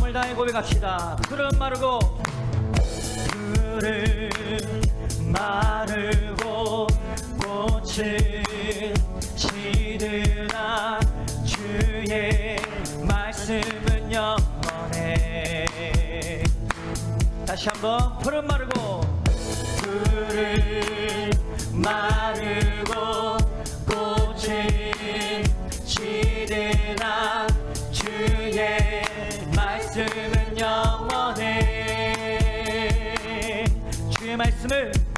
마음을 다해 고백합시다. 푸른 마르고 푸른 마르고 꽃은 시드나 주의 말씀은 영원해. 다시 한번 푸른 마르고 푸른 마르고 꽃은 시드나 주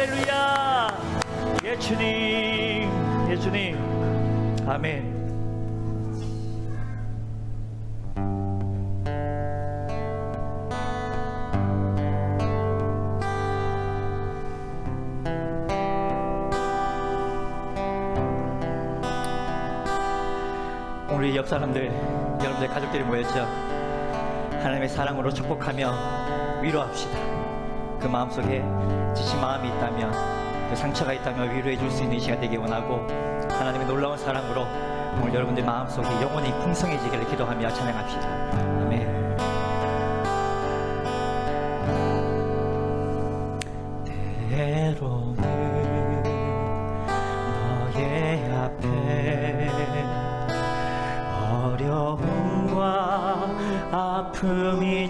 할렐루야. 예수님, 예수님. 아멘. 우리 옆 사람들, 여러분들 가족들이 모였죠. 하나님의 사랑으로 축복하며 위로합시다. 그 마음속에 지친 마음이 있다면, 그 상처가 있다면 위로해 줄 수 있는 이 시간 되기 원하고, 하나님의 놀라운 사랑으로 오늘 여러분들 마음속에 영원히 풍성해지기를 기도하며 찬양합시다. 아멘.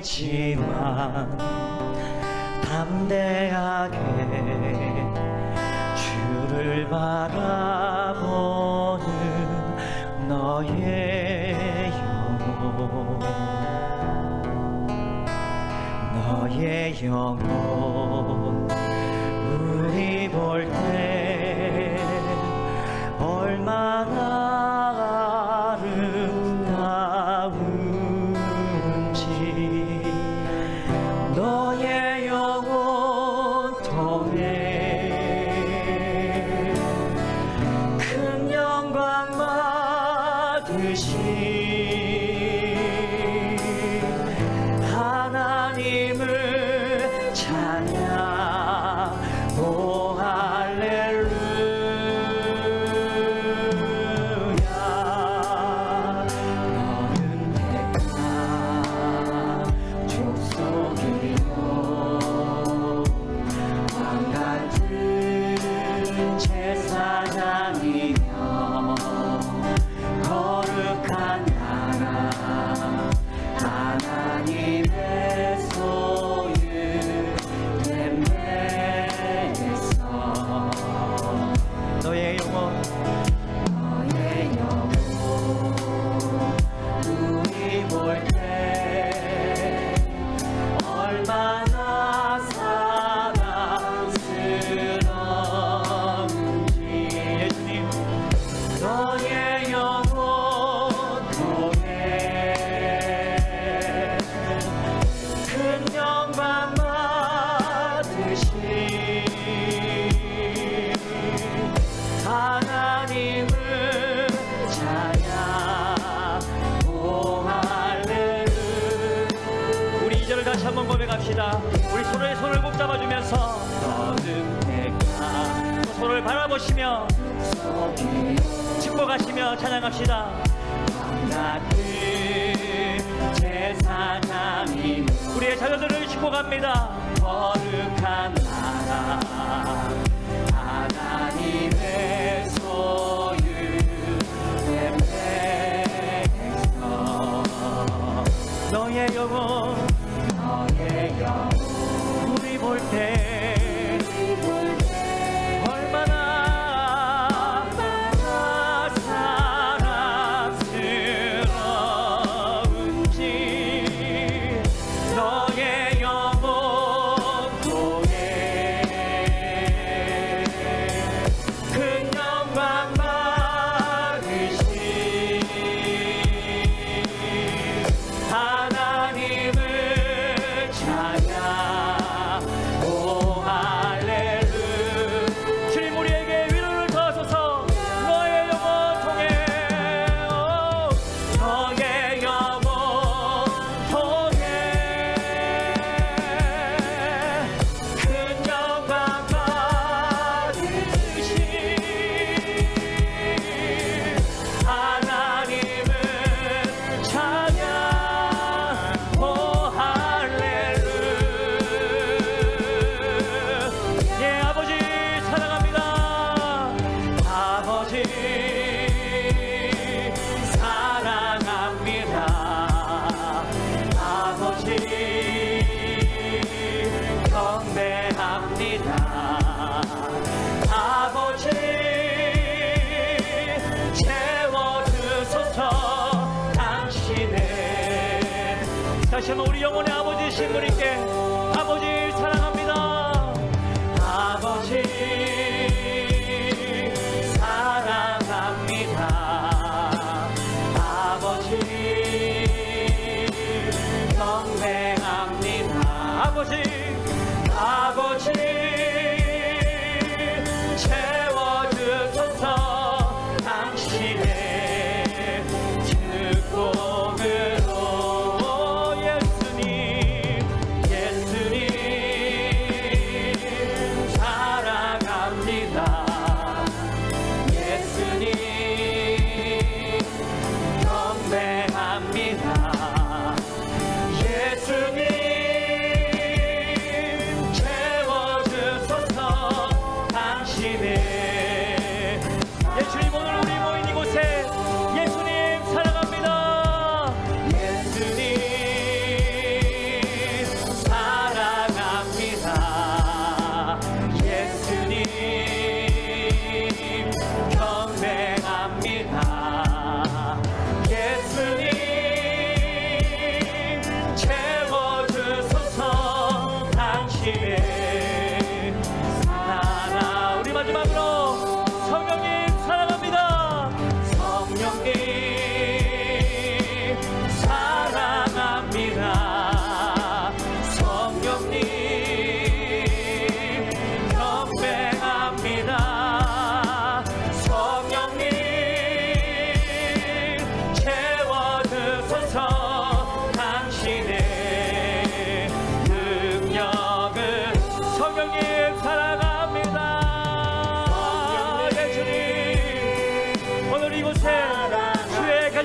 아픔이지만 담대하게 주를 바라보는 너의 영혼 너의 영혼 제사장이며 서로를 바라보시며 축복하시며 찬양합시다. 우리의 자녀들을 축복합니다. 거룩한 나라 하나님의 소유 렘레에서 너의 영혼 너의 영혼. 우리 볼때 영혼의 아버지 신부님께 아버지 사랑합니다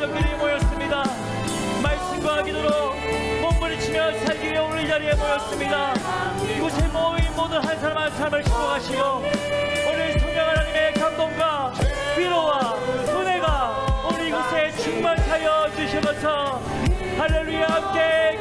가족들이 모였습니다. 말씀과 기도로 몸부림치며 살기 위해 오늘 이 자리에 모였습니다. 이곳에 모인 모든 한 사람 한 사람을 축복하시고 오늘 성령 하나님의 감동과 위로와 은혜가 오늘 이곳에 충만하여 주셔서. 할렐루야 함께